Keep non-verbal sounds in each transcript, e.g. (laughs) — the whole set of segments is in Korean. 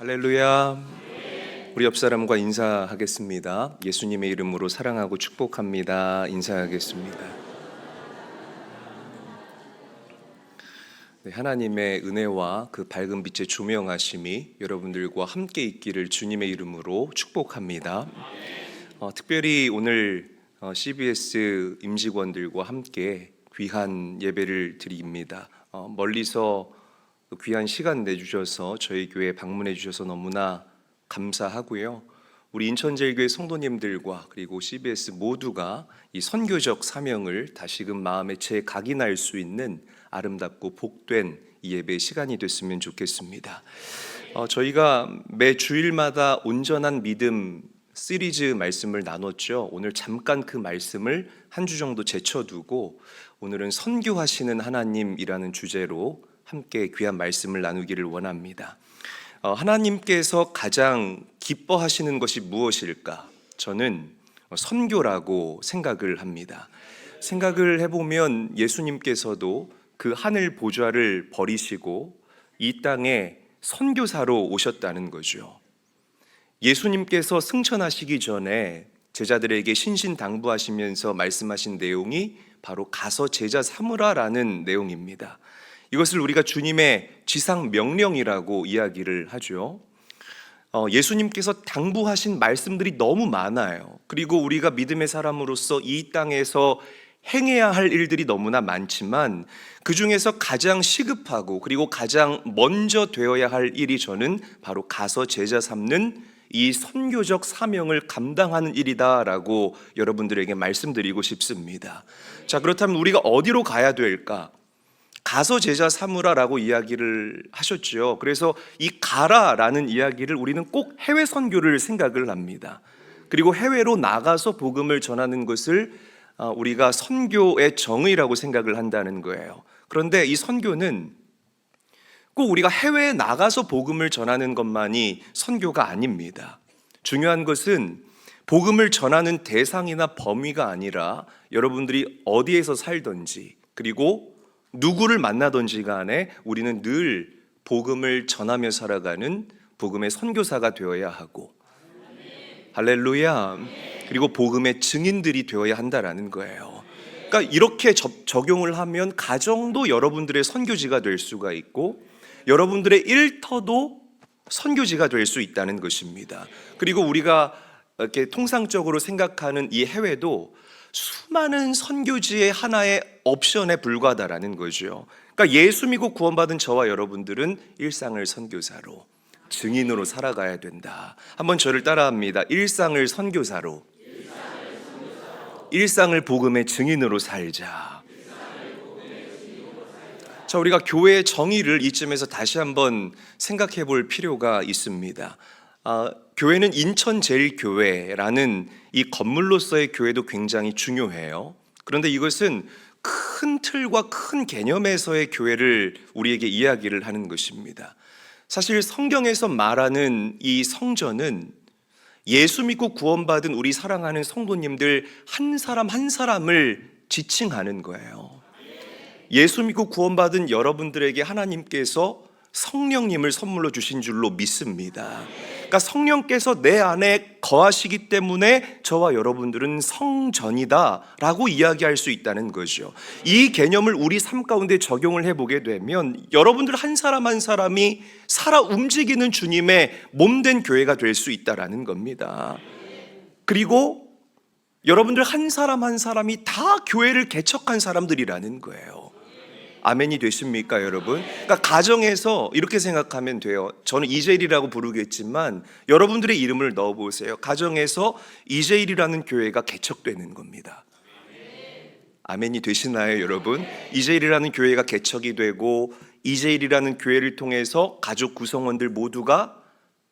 할렐루야. 우리 옆 사람과 인사하겠습니다. 예수님의 이름으로 사랑하고 축복합니다. 인사하겠습니다. 네, 하나님의 은혜와 그 밝은 빛의 조명하심이 여러분들과 함께 있기를 주님의 이름으로 축복합니다. 어, 특별히 오늘 어, CBS 임직원들과 함께 귀한 예배를 드립니다. 어, 멀리서 귀한 시간 내주셔서 저희 교회 방문해 주셔서 너무나 감사하고요. 우리 인천제일교회 성도님들과 그리고 CBS 모두가 이 선교적 사명을 다시금 마음에 재각인할 수 있는 아름답고 복된 이 예배 시간이 됐으면 좋겠습니다. 어, 저희가 매 주일마다 온전한 믿음 시리즈 말씀을 나눴죠. 오늘 잠깐 그 말씀을 한 주 정도 제쳐두고 오늘은 선교하시는 하나님이라는 주제로 함께 귀한 말씀을 나누기를 원합니다. 어, 하나님께서 가장 기뻐하시는 것이 무엇일까? 저는 선교라고 생각을 합니다. 생각을 해보면 예수님께서도 그 하늘 보좌를 버리시고 이 땅에 선교사로 오셨다는 거죠. 예수님께서 승천하시기 전에 제자들에게 신신당부하시면서 말씀하신 내용이 바로 가서 제자 삼으라라는 내용입니다. 이것을 우리가 주님의 지상 명령이라고 이야기를 하죠. 어, 예수님께서 당부하신 말씀들이 너무 많아요. 그리고 우리가 믿음의 사람으로서 이 땅에서 행해야 할 일들이 너무나 많지만 그 중에서 가장 시급하고 그리고 가장 먼저 되어야 할 일이 저는 바로 가서 제자 삼는 이 선교적 사명을 감당하는 일이다라고 여러분들에게 말씀드리고 싶습니다. 자, 그렇다면 우리가 어디로 가야 될까? 가서 제자 삼으라라고 이야기를 하셨죠. 그래서 이 가라라는 이야기를 우리는 꼭 해외 선교를 생각을 합니다. 그리고 해외로 나가서 복음을 전하는 것을 아, 우리가 선교의 정의라고 생각을 한다는 거예요. 그런데 이 선교는 꼭 우리가 해외에 나가서 복음을 전하는 것만이 선교가 아닙니다. 중요한 것은 복음을 전하는 대상이나 범위가 아니라 여러분들이 어디에서 살든지 그리고 누구를 만나든지 간에 우리는 늘 복음을 전하며 살아가는 복음의 선교사가 되어야 하고 할렐루야 그리고 복음의 증인들이 되어야 한다라는 거예요. 그러니까 이렇게 접, 적용을 하면 가정도 여러분들의 선교지가 될 수가 있고 여러분들의 일터도 선교지가 될 수 있다는 것입니다. 그리고 우리가 이렇게 통상적으로 생각하는 이 해외도 수많은 선교지의 하나의 옵션에 불과하다라는 거죠. 그러니까 예수 믿고 구원받은 저와 여러분들은 일상을 선교사로 증인으로 살아가야 된다. 한번 저를 따라합니다. 일상을 선교사로 일상을 복음의 증인으로 살자. 자, 우리가 교회의 정의를 이쯤에서 다시 한번 생각해 볼 필요가 있습니다. 아, 교회는 인천제일교회라는 이 건물로서의 교회도 굉장히 중요해요. 그런데 이것은 큰 틀과 큰 개념에서의 교회를 우리에게 이야기를 하는 것입니다. 사실 성경에서 말하는 이 성전은 예수 믿고 구원받은 우리 사랑하는 성도님들 한 사람 한 사람을 지칭하는 거예요. 예수 믿고 구원받은 여러분들에게 하나님께서 성령님을 선물로 주신 줄로 믿습니다. 그러니까 성령께서 내 안에 거하시기 때문에 저와 여러분들은 성전이다라고 이야기할 수 있다는 거죠. 이 개념을 우리 삶 가운데 적용을 해보게 되면 여러분들 한 사람 한 사람이 살아 움직이는 주님의 몸된 교회가 될 수 있다라는 겁니다. 그리고 여러분들 한 사람 한 사람이 다 교회를 개척한 사람들이라는 거예요. 아멘이 되십니까, 여러분? 그러니까 가정에서 이렇게 생각하면 돼요. 저는 이재일이라고 부르겠지만 여러분들의 이름을 넣어 보세요. 가정에서 이재일이라는 교회가 개척되는 겁니다. 아멘이 되시나요, 여러분? 이재일이라는 교회가 개척이 되고 이재일이라는 교회를 통해서 가족 구성원들 모두가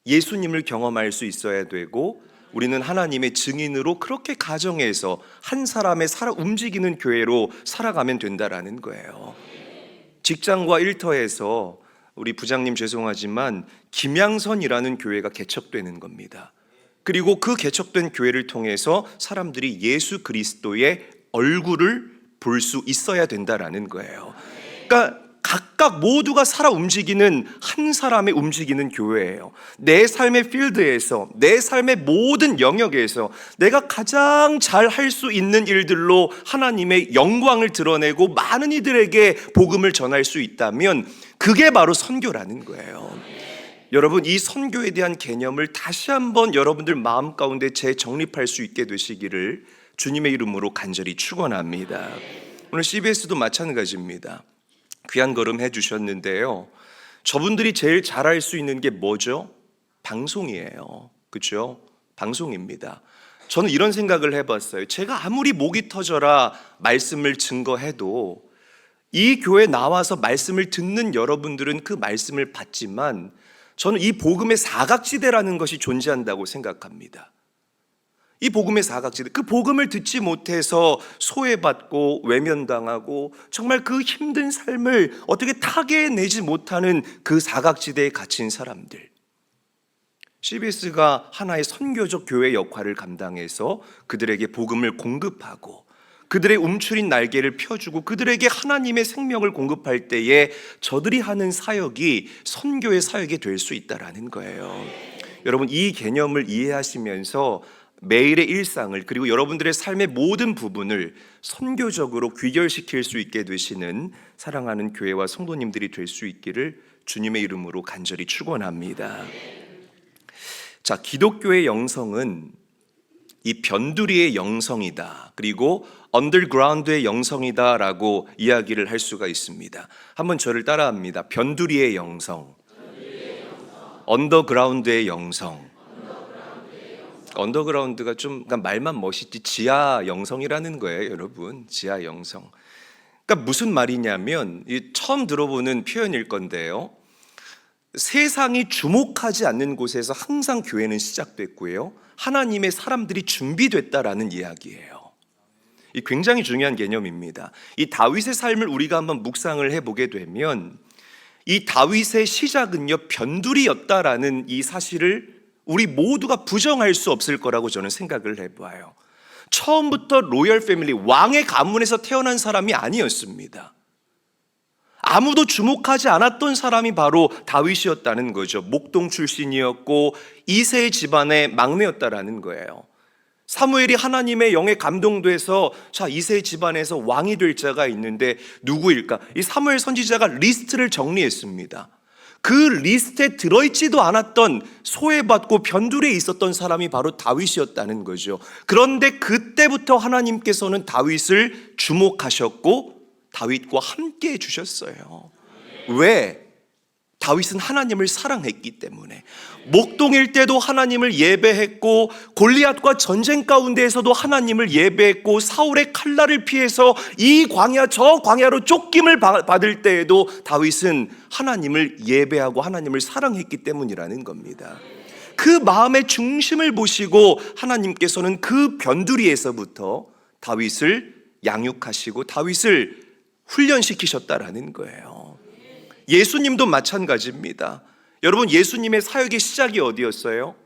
예수님을 경험할 수 있어야 되고 우리는 하나님의 증인으로 그렇게 가정에서 한 사람의 살아 움직이는 교회로 살아가면 된다라는 거예요. 직장과 일터에서 우리 부장님 죄송하지만 김양선이라는 교회가 개척되는 겁니다. 그리고 그 개척된 교회를 통해서 사람들이 예수 그리스도의 얼굴을 볼 수 있어야 된다라는 거예요. 그러니까 각각 모두가 살아 움직이는 한 사람의 움직이는 교회예요. 내 삶의 필드에서, 내 삶의 모든 영역에서 내가 가장 잘 할 수 있는 일들로 하나님의 영광을 드러내고 많은 이들에게 복음을 전할 수 있다면 그게 바로 선교라는 거예요. 여러분 이 선교에 대한 개념을 다시 한번 여러분들 마음 가운데 재정립할 수 있게 되시기를 주님의 이름으로 간절히 축원합니다. 오늘 CBS도 마찬가지입니다. 귀한 걸음 해 주셨는데요. 저분들이 제일 잘할 수 있는 게 뭐죠? 방송이에요. 그렇죠? 방송입니다. 저는 이런 생각을 해봤어요. 제가 아무리 목이 터져라 말씀을 증거해도 이 교회 나와서 말씀을 듣는 여러분들은 그 말씀을 받지만 저는 이 복음의 사각지대라는 것이 존재한다고 생각합니다. 이 복음의 사각지대, 그 복음을 듣지 못해서 소외받고 외면당하고 정말 그 힘든 삶을 어떻게 타개내지 못하는 그 사각지대에 갇힌 사람들. CBS가 하나의 선교적 교회 역할을 감당해서 그들에게 복음을 공급하고 그들의 움츠린 날개를 펴주고 그들에게 하나님의 생명을 공급할 때에 저들이 하는 사역이 선교의 사역이 될 수 있다라는 거예요. 여러분 이 개념을 이해하시면서 매일의 일상을 그리고 여러분들의 삶의 모든 부분을 선교적으로 귀결시킬 수 있게 되시는 사랑하는 교회와 성도님들이 될 수 있기를 주님의 이름으로 간절히 축원합니다. 자, 기독교의 영성은 이 변두리의 영성이다. 그리고 언더그라운드의 영성이다라고 이야기를 할 수가 있습니다. 한번 저를 따라합니다. 변두리의 영성, 언더그라운드의 영성. 언더그라운드가 좀 그러니까 말만 멋있지 지하 영성이라는 거예요, 여러분. 지하 영성. 그러니까 무슨 말이냐면 이 처음 들어보는 표현일 건데요. 세상이 주목하지 않는 곳에서 항상 교회는 시작됐고요. 하나님의 사람들이 준비됐다라는 이야기예요. 이 굉장히 중요한 개념입니다. 이 다윗의 삶을 우리가 한번 묵상을 해보게 되면 이 다윗의 시작은요 변두리였다라는 이 사실을 우리 모두가 부정할 수 없을 거라고 저는 생각을 해봐요. 처음부터 로열 패밀리 왕의 가문에서 태어난 사람이 아니었습니다. 아무도 주목하지 않았던 사람이 바로 다윗이었다는 거죠. 목동 출신이었고 이세 집안의 막내였다라는 거예요. 사무엘이 하나님의 영에 감동돼서 자 이세 집안에서 왕이 될 자가 있는데 누구일까? 이 사무엘 선지자가 리스트를 정리했습니다. 그 리스트에 들어있지도 않았던 소외받고 변두리에 있었던 사람이 바로 다윗이었다는 거죠. 그런데 그때부터 하나님께서는 다윗을 주목하셨고 다윗과 함께 해 주셨어요. 왜? 다윗은 하나님을 사랑했기 때문에 목동일 때도 하나님을 예배했고 골리앗과 전쟁 가운데에서도 하나님을 예배했고 사울의 칼날을 피해서 이 광야 저 광야로 쫓김을 받을 때에도 다윗은 하나님을 예배하고 하나님을 사랑했기 때문이라는 겁니다. 그 마음의 중심을 보시고 하나님께서는 그 변두리에서부터 다윗을 양육하시고 다윗을 훈련시키셨다라는 거예요. 예수님도 마찬가지입니다. 여러분, 예수님의 사역의 시작이 어디였어요?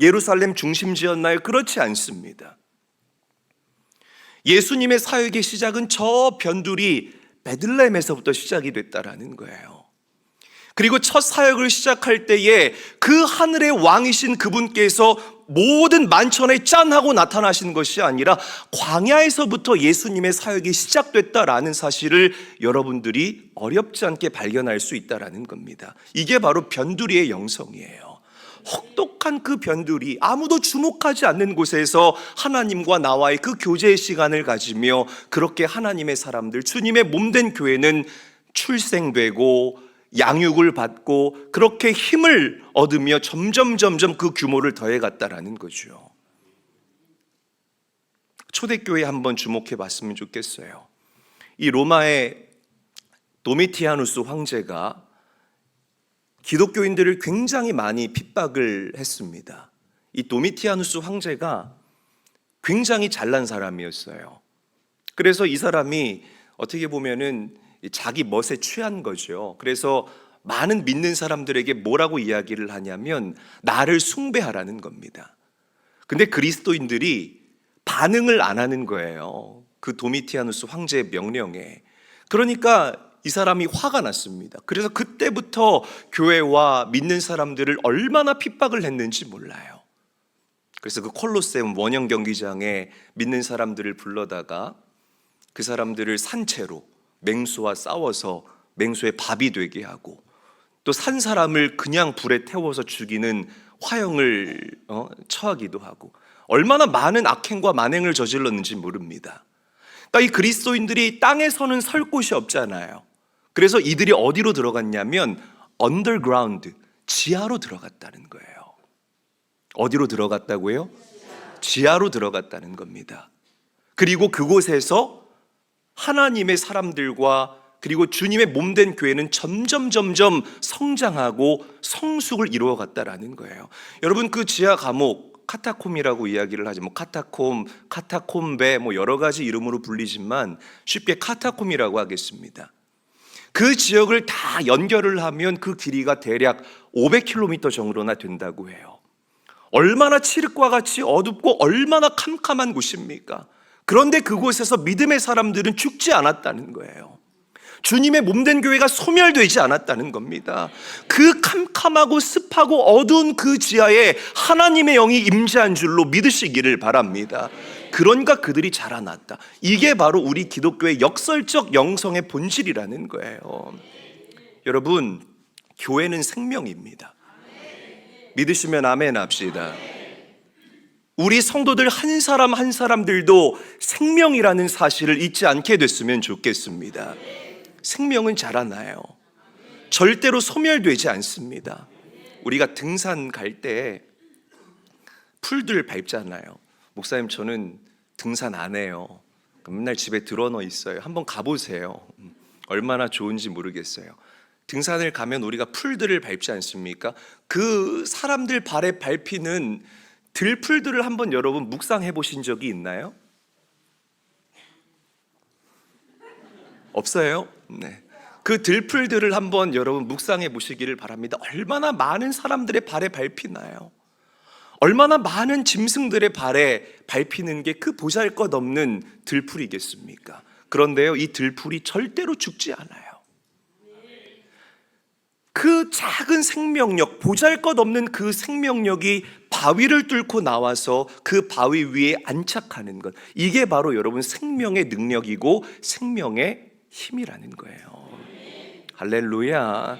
예루살렘 중심지였나요? 그렇지 않습니다. 예수님의 사역의 시작은 저 변두리 베들레헴에서부터 시작이 됐다라는 거예요. 그리고 첫 사역을 시작할 때에 그 하늘의 왕이신 그분께서 모든 만천에 짠하고 나타나신 것이 아니라 광야에서부터 예수님의 사역이 시작됐다라는 사실을 여러분들이 어렵지 않게 발견할 수 있다라는 겁니다. 이게 바로 변두리의 영성이에요. 혹독한 그 변두리, 아무도 주목하지 않는 곳에서 하나님과 나와의 그 교제의 시간을 가지며 그렇게 하나님의 사람들, 주님의 몸된 교회는 출생되고 양육을 받고 그렇게 힘을 얻으며 점점 점점 그 규모를 더해 갔다라는 거죠. 초대교회 한번 주목해 봤으면 좋겠어요. 이 로마의 도미티아누스 황제가 기독교인들을 굉장히 많이 핍박을 했습니다. 이 도미티아누스 황제가 굉장히 잘난 사람이었어요. 그래서 이 사람이 어떻게 보면은 자기 멋에 취한 거죠. 그래서 많은 믿는 사람들에게 뭐라고 이야기를 하냐면 나를 숭배하라는 겁니다. 근데 그리스도인들이 반응을 안 하는 거예요. 그 도미티아누스 황제의 명령에. 그러니까 이 사람이 화가 났습니다. 그래서 그때부터 교회와 믿는 사람들을 얼마나 핍박을 했는지 몰라요. 그래서 그 콜로세움 원형 경기장에 믿는 사람들을 불러다가 그 사람들을 산채로 맹수와 싸워서 맹수의 밥이 되게 하고 또 산 사람을 그냥 불에 태워서 죽이는 화형을 어, 처하기도 하고 얼마나 많은 악행과 만행을 저질렀는지 모릅니다. 그러니까 이 그리스도인들이 땅에서는 설 곳이 없잖아요. 그래서 이들이 어디로 들어갔냐면 언더그라운드 지하로 들어갔다는 거예요. 어디로 들어갔다고요? 지하로 들어갔다는 겁니다. 그리고 그곳에서 하나님의 사람들과 그리고 주님의 몸된 교회는 점점 점점 성장하고 성숙을 이루어갔다라는 거예요. 여러분 그 지하 감옥 카타콤이라고 이야기를 하지 뭐 카타콤, 카타콤베 뭐 여러 가지 이름으로 불리지만 쉽게 카타콤이라고 하겠습니다. 그 지역을 다 연결을 하면 그 길이가 대략 500km 정도나 된다고 해요. 얼마나 칠흑과 같이 어둡고 얼마나 캄캄한 곳입니까? 그런데 그곳에서 믿음의 사람들은 죽지 않았다는 거예요. 주님의 몸된 교회가 소멸되지 않았다는 겁니다. 그 캄캄하고 습하고 어두운 그 지하에 하나님의 영이 임재한 줄로 믿으시기를 바랍니다. 그러니까 그들이 자라났다. 이게 바로 우리 기독교의 역설적 영성의 본질이라는 거예요. 여러분, 교회는 생명입니다. 믿으시면 아멘 합시다. 우리 성도들 한 사람 한 사람들도 생명이라는 사실을 잊지 않게 됐으면 좋겠습니다. 생명은 자라나요. 절대로 소멸되지 않습니다. 우리가 등산 갈 때 풀들 밟잖아요. 목사님 저는 등산 안 해요. 맨날 집에 들어넣어 있어요. 한번 가보세요. 음, 얼마나 좋은지 모르겠어요. 등산을 가면 우리가 풀들을 밟지 않습니까? 그 사람들 발에 밟히는 들풀들을 한번 여러분 묵상해 보신 적이 있나요? 없어요? 네. 그 들풀들을 한번 여러분 묵상해 보시기를 바랍니다. 얼마나 많은 사람들의 발에 밟히나요? 얼마나 많은 짐승들의 발에 밟히는 게 그 보잘 것 없는 들풀이겠습니까? 그런데요, 이 들풀이 절대로 죽지 않아요. 그 작은 생명력, 보잘 것 없는 그 생명력이 바위를 뚫고 나와서 그 바위 위에 안착하는 것. 이게 바로 여러분 생명의 능력이고 생명의 힘이라는 거예요. 할렐루야.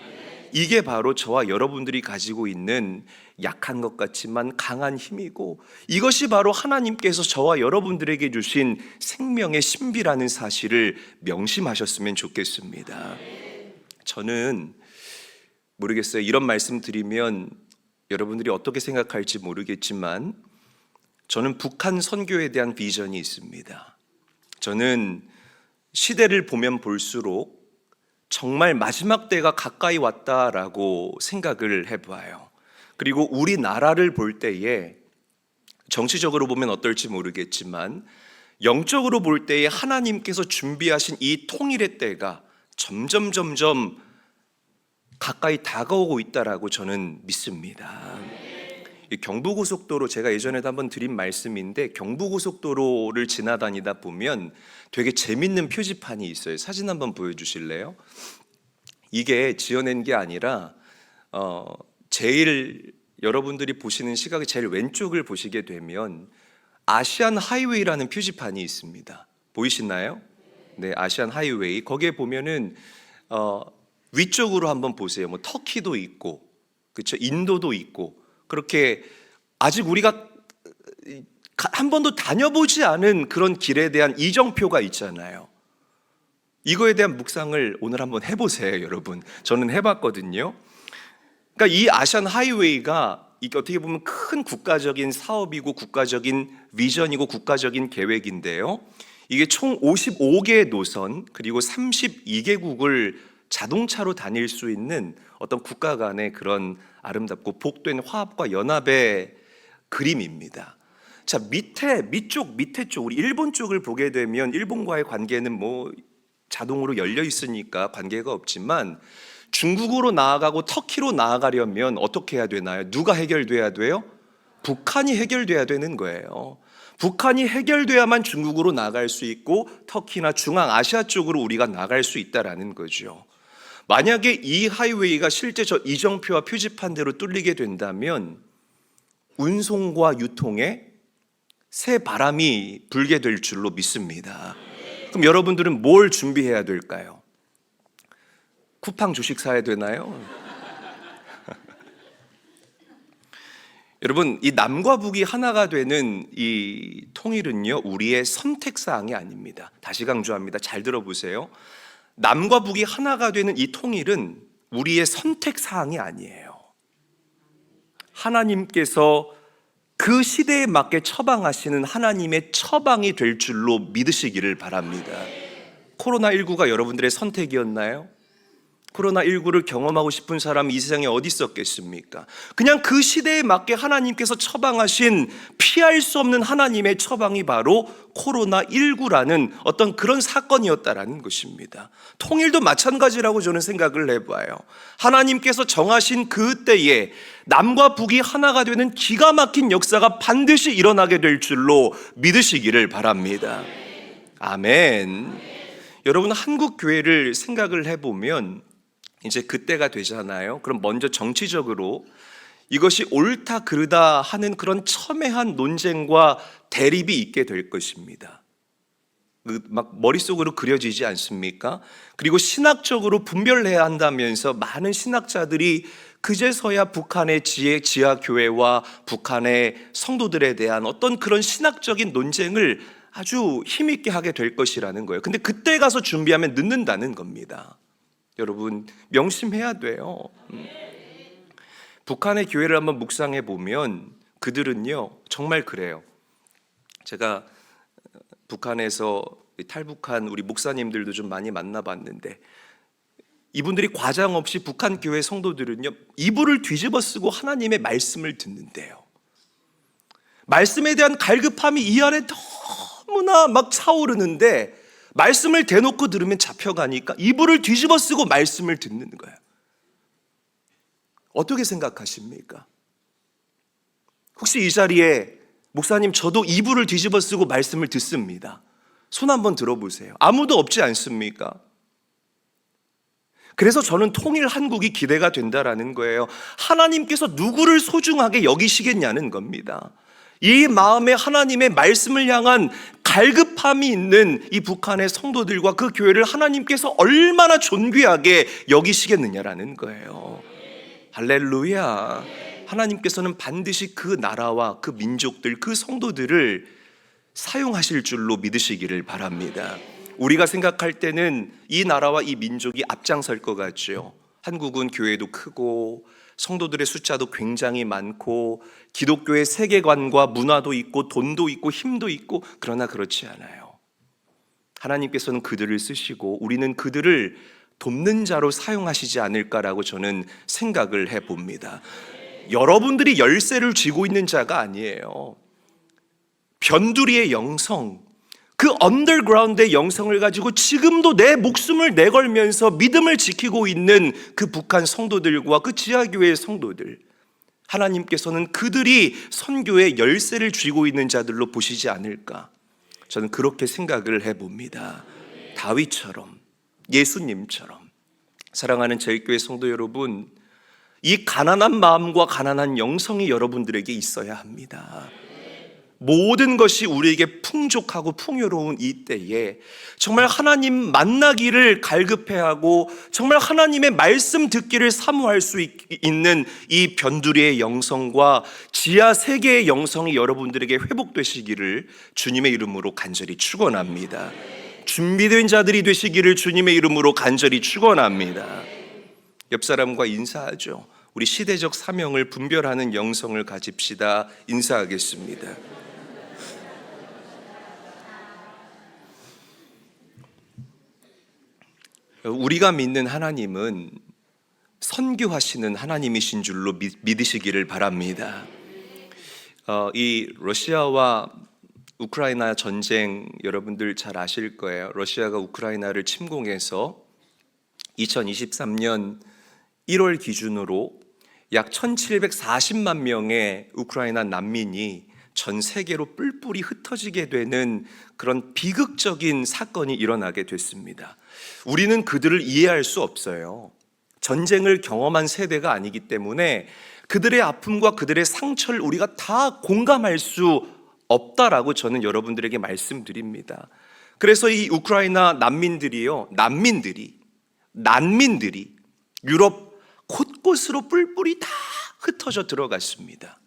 이게 바로 저와 여러분들이 가지고 있는 약한 것 같지만 강한 힘이고 이것이 바로 하나님께서 저와 여러분들에게 주신 생명의 신비라는 사실을 명심하셨으면 좋겠습니다. 저는 모르겠어요. 이런 말씀 드리면 여러분들이 어떻게 생각할지 모르겠지만 저는 북한 선교에 대한 비전이 있습니다. 저는 시대를 보면 볼수록 정말 마지막 때가 가까이 왔다라고 생각을 해봐요. 그리고 우리나라를 볼 때에 정치적으로 보면 어떨지 모르겠지만 영적으로 볼 때에 하나님께서 준비하신 이 통일의 때가 점점 점점 가까이 다가오고 있다라고 저는 믿습니다. 이 경부고속도로 제가 예전에도 한번 드린 말씀인데 경부고속도로를 지나다니다 보면 되게 재밌는 표지판이 있어요. 사진 한번 보여주실래요? 이게 지어낸 게 아니라 어, 제일 여러분들이 보시는 시각의 제일 왼쪽을 보시게 되면 아시안 하이웨이라는 표지판이 있습니다. 보이시나요? 네, 아시안 하이웨이. 거기에 보면은 어, 위쪽으로 한번 보세요. 뭐 터키도 있고, 그렇죠? 인도도 있고 그렇게 아직 우리가 한 번도 다녀보지 않은 그런 길에 대한 이정표가 있잖아요. 이거에 대한 묵상을 오늘 한번 해보세요, 여러분. 저는 해봤거든요. 그러니까 이 아시안 하이웨이가 어떻게 보면 큰 국가적인 사업이고 국가적인 비전이고 국가적인 계획인데요. 이게 총 55개의 노선 그리고 32개국을 자동차로 다닐 수 있는 어떤 국가 간의 그런 아름답고 복된 화합과 연합의 그림입니다. 자, 밑에 밑쪽 밑에 쪽 우리 일본 쪽을 보게 되면 일본과의 관계는 뭐 자동으로 열려 있으니까 관계가 없지만 중국으로 나아가고 터키로 나아가려면 어떻게 해야 되나요? 누가 해결돼야 돼요? 북한이 해결돼야 되는 거예요. 북한이 해결돼야만 중국으로 나갈 수 있고 터키나 중앙아시아 쪽으로 우리가 나갈 수 있다라는 거죠. 만약에 이 하이웨이가 실제 저 이정표와 표지판 대로 뚫리게 된다면 운송과 유통에 새 바람이 불게 될 줄로 믿습니다. 그럼 여러분들은 뭘 준비해야 될까요? 쿠팡 주식 사야 되나요? (laughs) 여러분, 이 남과 북이 하나가 되는 이 통일은요, 우리의 선택 사항이 아닙니다. 다시 강조합니다. 잘 들어보세요. 남과 북이 하나가 되는 이 통일은 우리의 선택 사항이 아니에요. 하나님께서 그 시대에 맞게 처방하시는 하나님의 처방이 될 줄로 믿으시기를 바랍니다. 코로나19가 여러분들의 선택이었나요? 코로나19를 경험하고 싶은 사람이 이 세상에 어디 있었겠습니까? 그냥 그 시대에 맞게 하나님께서 처방하신 피할 수 없는 하나님의 처방이 바로 코로나19라는 어떤 그런 사건이었다라는 것입니다. 통일도 마찬가지라고 저는 생각을 해봐요. 하나님께서 정하신 그 때에 남과 북이 하나가 되는 기가 막힌 역사가 반드시 일어나게 될 줄로 믿으시기를 바랍니다. 아멘. 여러분 한국 교회를 생각을 해보면 이제 그때가 되잖아요. 그럼 먼저 정치적으로 이것이 옳다 그르다 하는 그런 첨예한 논쟁과 대립이 있게 될 것입니다. 그막 머릿속으로 그려지지 않습니까? 그리고 신학적으로 분별해야 한다면서 많은 신학자들이 그제서야 북한의 지혜 지하 교회와 북한의 성도들에 대한 어떤 그런 신학적인 논쟁을 아주 힘있게 하게 될 것이라는 거예요. 근데 그때 가서 준비하면 늦는다는 겁니다. 여러분 명심해야 돼요. 음. 북한의 교회를 한번 묵상해 보면 그들은요 정말 그래요. 제가 북한에서 탈북한 우리 목사님들도 좀 많이 만나봤는데 이분들이 과장 없이 북한 교회 성도들은요 이불을 뒤집어 쓰고 하나님의 말씀을 듣는데요. 말씀에 대한 갈급함이 이 안에 너무나 막 차오르는데 말씀을 대놓고 들으면 잡혀가니까 이불을 뒤집어 쓰고 말씀을 듣는 거예요. 어떻게 생각하십니까? 혹시 이 자리에 목사님 저도 이불을 뒤집어 쓰고 말씀을 듣습니다. 손 한번 들어보세요. 아무도 없지 않습니까? 그래서 저는 통일 한국이 기대가 된다라는 거예요. 하나님께서 누구를 소중하게 여기시겠냐는 겁니다. 이 마음에 하나님의 말씀을 향한 갈급함이 있는 이 북한의 성도들과 그 교회를 하나님께서 얼마나 존귀하게 여기시겠느냐라는 거예요. 할렐루야. 하나님께서는 반드시 그 나라와 그 민족들, 그 성도들을 사용하실 줄로 믿으시기를 바랍니다. 우리가 생각할 때는 이 나라와 이 민족이 앞장설 것 같죠. 한국은 교회도 크고 성도들의 숫자도 굉장히 많고 기독교의 세계관과 문화도 있고 돈도 있고 힘도 있고 그러나 그렇지 않아요. 하나님께서는 그들을 쓰시고 우리는 그들을 돕는 자로 사용하시지 않을까라고 저는 생각을 해 봅니다. 여러분들이 열쇠를 쥐고 있는 자가 아니에요. 변두리의 영성, 그 언더그라운드의 영성을 가지고 지금도 내 목숨을 내걸면서 믿음을 지키고 있는 그 북한 성도들과 그 지하교회의 성도들. 하나님께서는 그들이 선교의 열쇠를 쥐고 있는 자들로 보시지 않을까. 저는 그렇게 생각을 해봅니다. 다윗처럼, 예수님처럼. 사랑하는 저희 교회 성도 여러분, 이 가난한 마음과 가난한 영성이 여러분들에게 있어야 합니다. 모든 것이 우리에게 풍족하고 풍요로운 이 때에 정말 하나님 만나기를 갈급해하고 정말 하나님의 말씀 듣기를 사모할 수 있- 있는 이 변두리의 영성과 지하 세계의 영성이 여러분들에게 회복되시기를 주님의 이름으로 간절히 축원합니다. 준비된 자들이 되시기를 주님의 이름으로 간절히 축원합니다. 옆 사람과 인사하죠. 우리 시대적 사명을 분별하는 영성을 가집시다. 인사하겠습니다. 우리가 믿는 하나님은 선교하시는 하나님이신 줄로 믿, 믿으시기를 바랍니다. 어, 이 러시아와 우크라이나 전쟁 여러분들 잘 아실 거예요. 러시아가 우크라이나를 침공해서 2023년 1월 기준으로 약 1,740만 명의 우크라이나 난민이 전 세계로 뿔뿔이 흩어지게 되는 그런 비극적인 사건이 일어나게 됐습니다. 우리는 그들을 이해할 수 없어요. 전쟁을 경험한 세대가 아니기 때문에 그들의 아픔과 그들의 상처를 우리가 다 공감할 수 없다라고 저는 여러분들에게 말씀드립니다. 그래서 이 우크라이나 난민들이요, 난민들이, 난민들이 유럽 곳곳으로 뿔뿔이 다 흩어져 들어갔습니다.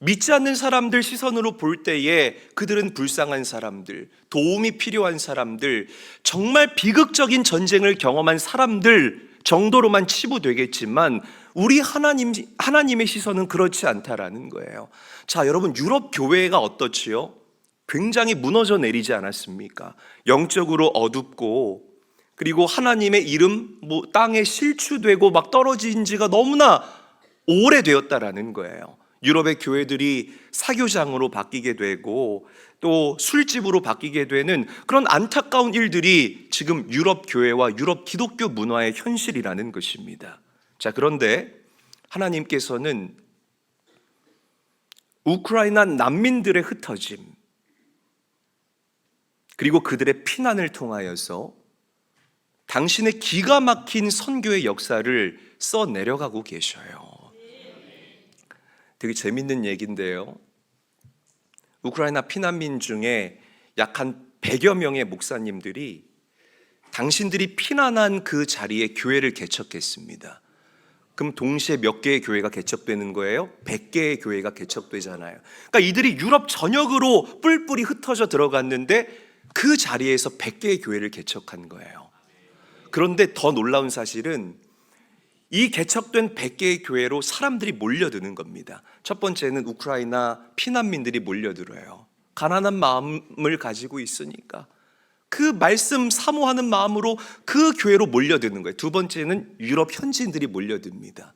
믿지 않는 사람들 시선으로 볼 때에 그들은 불쌍한 사람들, 도움이 필요한 사람들, 정말 비극적인 전쟁을 경험한 사람들 정도로만 치부되겠지만 우리 하나님 하나님의 시선은 그렇지 않다라는 거예요. 자, 여러분 유럽 교회가 어떻지요? 굉장히 무너져 내리지 않았습니까? 영적으로 어둡고 그리고 하나님의 이름 뭐 땅에 실추되고 막 떨어진 지가 너무나 오래되었다라는 거예요. 유럽의 교회들이 사교장으로 바뀌게 되고 또 술집으로 바뀌게 되는 그런 안타까운 일들이 지금 유럽 교회와 유럽 기독교 문화의 현실이라는 것입니다. 자, 그런데 하나님께서는 우크라이나 난민들의 흩어짐 그리고 그들의 피난을 통하여서 당신의 기가 막힌 선교의 역사를 써 내려가고 계셔요. 되게 재밌는 얘기인데요. 우크라이나 피난민 중에 약 한 100여 명의 목사님들이 당신들이 피난한 그 자리에 교회를 개척했습니다. 그럼 동시에 몇 개의 교회가 개척되는 거예요? 100개의 교회가 개척되잖아요. 그러니까 이들이 유럽 전역으로 뿔뿔이 흩어져 들어갔는데 그 자리에서 100개의 교회를 개척한 거예요. 그런데 더 놀라운 사실은 이 개척된 100개의 교회로 사람들이 몰려드는 겁니다. 첫 번째는 우크라이나 피난민들이 몰려들어요. 가난한 마음을 가지고 있으니까. 그 말씀 사모하는 마음으로 그 교회로 몰려드는 거예요. 두 번째는 유럽 현지인들이 몰려듭니다.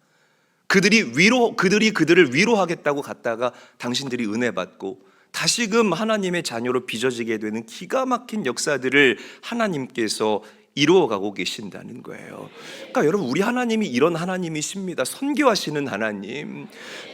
그들이 위로 그들이 그들을 위로하겠다고 갔다가 당신들이 은혜 받고 다시금 하나님의 자녀로 빚어지게 되는 기가 막힌 역사들을 하나님께서 이루어가고 계신다는 거예요. 그러니까 여러분 우리 하나님이 이런 하나님이십니다. 선교하시는 하나님,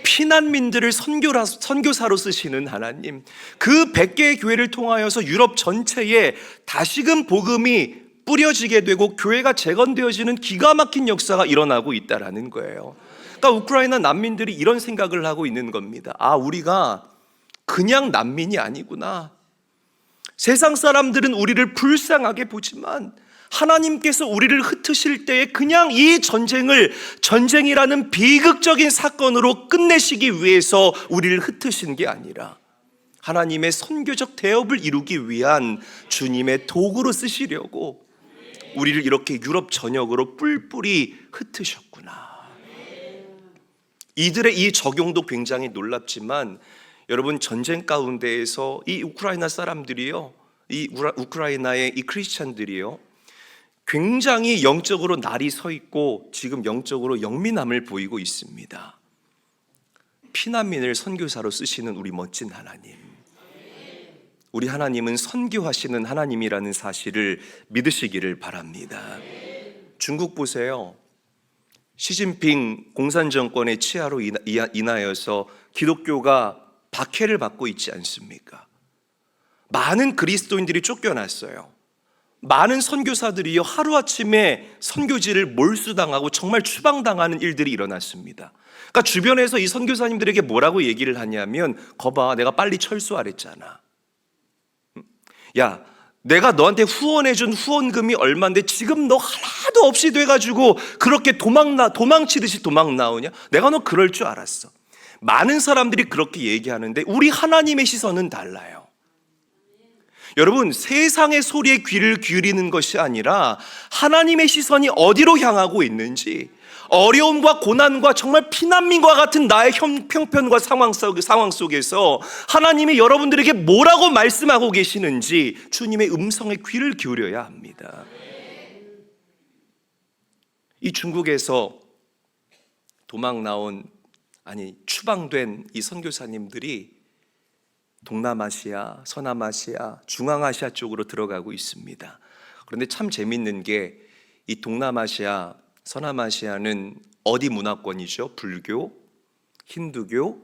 피난민들을 선교라 선교사로 쓰시는 하나님. 그 100개의 교회를 통하여서 유럽 전체에 다시금 복음이 뿌려지게 되고 교회가 재건되어지는 기가 막힌 역사가 일어나고 있다라는 거예요. 그러니까 우크라이나 난민들이 이런 생각을 하고 있는 겁니다. 아, 우리가 그냥 난민이 아니구나. 세상 사람들은 우리를 불쌍하게 보지만 하나님께서 우리를 흩으실 때에 그냥 이 전쟁을 전쟁이라는 비극적인 사건으로 끝내시기 위해서 우리를 흩으신 게 아니라 하나님의 선교적 대업을 이루기 위한 주님의 도구로 쓰시려고 우리를 이렇게 유럽 전역으로 뿔뿔이 흩으셨구나. 이들의 이 적용도 굉장히 놀랍지만 여러분 전쟁 가운데에서 이 우크라이나 사람들이요, 이 우크라이나의 이 크리스찬들이요, 굉장히 영적으로 날이 서 있고 지금 영적으로 영민함을 보이고 있습니다. 피난민을 선교사로 쓰시는 우리 멋진 하나님. 우리 하나님은 선교하시는 하나님이라는 사실을 믿으시기를 바랍니다. 중국 보세요. 시진핑 공산 정권의 치하로 인하여서 기독교가 박해를 받고 있지 않습니까? 많은 그리스도인들이 쫓겨났어요. 많은 선교사들이요 하루아침에 선교지를 몰수당하고 정말 추방당하는 일들이 일어났습니다. 그러니까 주변에서 이 선교사님들에게 뭐라고 얘기를 하냐면 거봐 내가 빨리 철수하랬잖아. 야 내가 너한테 후원해준 후원금이 얼마인데 지금 너 하나도 없이 돼가지고 그렇게 도망나 도망치듯이 도망 나오냐? 내가 너 그럴 줄 알았어. 많은 사람들이 그렇게 얘기하는데 우리 하나님의 시선은 달라요. 여러분, 세상의 소리에 귀를 기울이는 것이 아니라 하나님의 시선이 어디로 향하고 있는지, 어려움과 고난과 정말 피난민과 같은 나의 형편과 상황, 속, 상황 속에서 하나님이 여러분들에게 뭐라고 말씀하고 계시는지 주님의 음성에 귀를 기울여야 합니다. 이 중국에서 도망 나온, 아니, 추방된 이 선교사님들이 동남아시아, 서남아시아, 중앙아시아 쪽으로 들어가고 있습니다. 그런데 참 재밌는 게 이 동남아시아, 서남아시아는 어디 문화권이죠? 불교, 힌두교,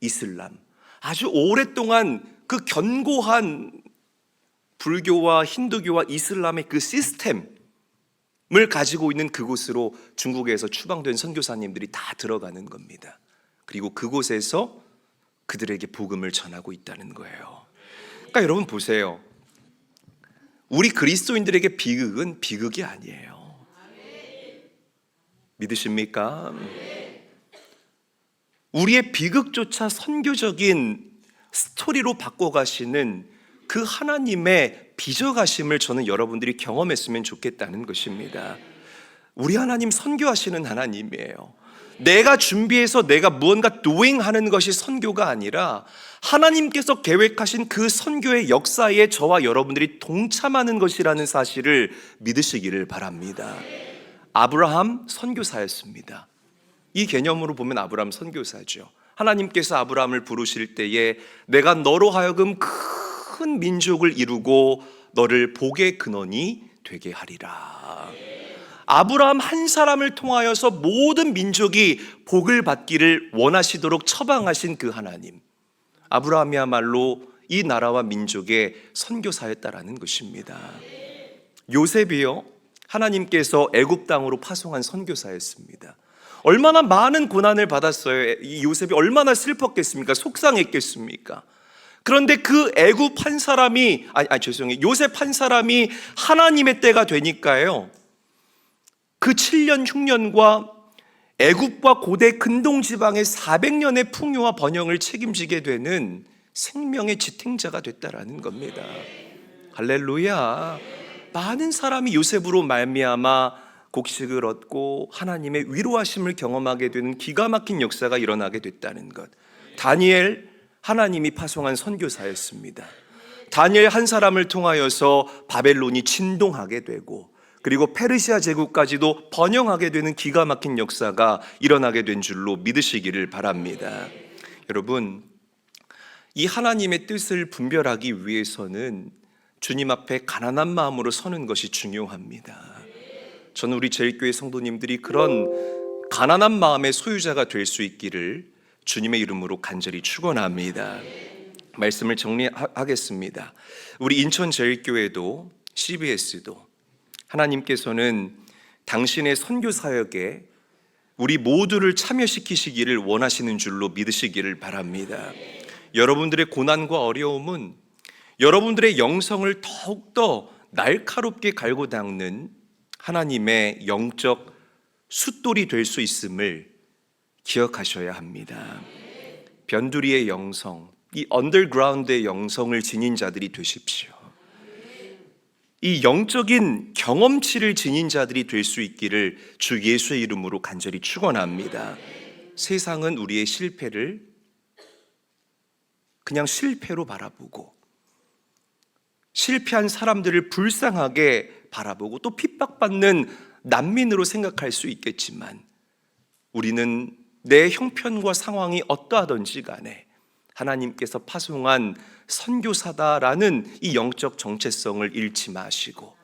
이슬람. 아주 오랫동안 그 견고한 불교와 힌두교와 이슬람의 그 시스템을 가지고 있는 그곳으로 중국에서 추방된 선교사님들이 다 들어가는 겁니다. 그리고 그곳에서 그들에게 복음을 전하고 있다는 거예요. 그러니까 여러분 보세요. 우리 그리스도인들에게 비극은 비극이 아니에요. 믿으십니까? 우리의 비극조차 선교적인 스토리로 바꿔가시는 그 하나님의 빚어가심을 저는 여러분들이 경험했으면 좋겠다는 것입니다. 우리 하나님 선교하시는 하나님이에요. 내가 준비해서 내가 무언가 doing 하는 것이 선교가 아니라 하나님께서 계획하신 그 선교의 역사에 저와 여러분들이 동참하는 것이라는 사실을 믿으시기를 바랍니다. 아브라함 선교사였습니다. 이 개념으로 보면 아브라함 선교사죠. 하나님께서 아브라함을 부르실 때에 내가 너로 하여금 큰 민족을 이루고 너를 복의 근원이 되게 하리라. 아브라함 한 사람을 통하여서 모든 민족이 복을 받기를 원하시도록 처방하신 그 하나님. 아브라함이야말로 이 나라와 민족의 선교사였다라는 것입니다. 요셉이요. 하나님께서 애굽 땅으로 파송한 선교사였습니다. 얼마나 많은 고난을 받았어요. 이 요셉이 얼마나 슬펐겠습니까? 속상했겠습니까? 그런데 그 애굽 한 사람이 아니, 아니 죄송해요. 요셉 한 사람이 하나님의 때가 되니까요. 그 7년 흉년과 애굽과 고대 근동 지방의 400년의 풍요와 번영을 책임지게 되는 생명의 지탱자가 됐다라는 겁니다. 할렐루야. 많은 사람이 요셉으로 말미암아 곡식을 얻고 하나님의 위로하심을 경험하게 되는 기가 막힌 역사가 일어나게 됐다는 것. 다니엘 하나님이 파송한 선교사였습니다. 다니엘 한 사람을 통하여서 바벨론이 진동하게 되고 그리고 페르시아 제국까지도 번영하게 되는 기가 막힌 역사가 일어나게 된 줄로 믿으시기를 바랍니다. 여러분, 이 하나님의 뜻을 분별하기 위해서는 주님 앞에 가난한 마음으로 서는 것이 중요합니다. 저는 우리 제일교회 성도님들이 그런 가난한 마음의 소유자가 될 수 있기를 주님의 이름으로 간절히 축원합니다. 말씀을 정리하겠습니다. 우리 인천 제일교회도 CBS도 하나님께서는 당신의 선교 사역에 우리 모두를 참여시키시기를 원하시는 줄로 믿으시기를 바랍니다. 여러분들의 고난과 어려움은 여러분들의 영성을 더욱더 날카롭게 갈고 닦는 하나님의 영적 숫돌이 될 수 있음을 기억하셔야 합니다. 변두리의 영성, 이 언더그라운드의 영성을 지닌 자들이 되십시오. 이 영적인 경험치를 지닌 자들이 될 수 있기를 주 예수의 이름으로 간절히 축원합니다. 세상은 우리의 실패를 그냥 실패로 바라보고 실패한 사람들을 불쌍하게 바라보고 또 핍박받는 난민으로 생각할 수 있겠지만 우리는 내 형편과 상황이 어떠하든지 간에 하나님께서 파송한 선교사다라는 이 영적 정체성을 잃지 마시고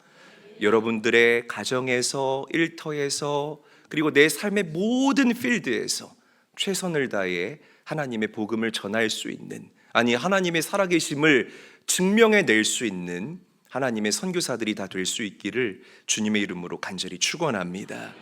여러분들의 가정에서 일터에서 그리고 내 삶의 모든 필드에서 최선을 다해 하나님의 복음을 전할 수 있는 아니 하나님의 살아계심을 증명해 낼 수 있는 하나님의 선교사들이 다 될 수 있기를 주님의 이름으로 간절히 축원합니다.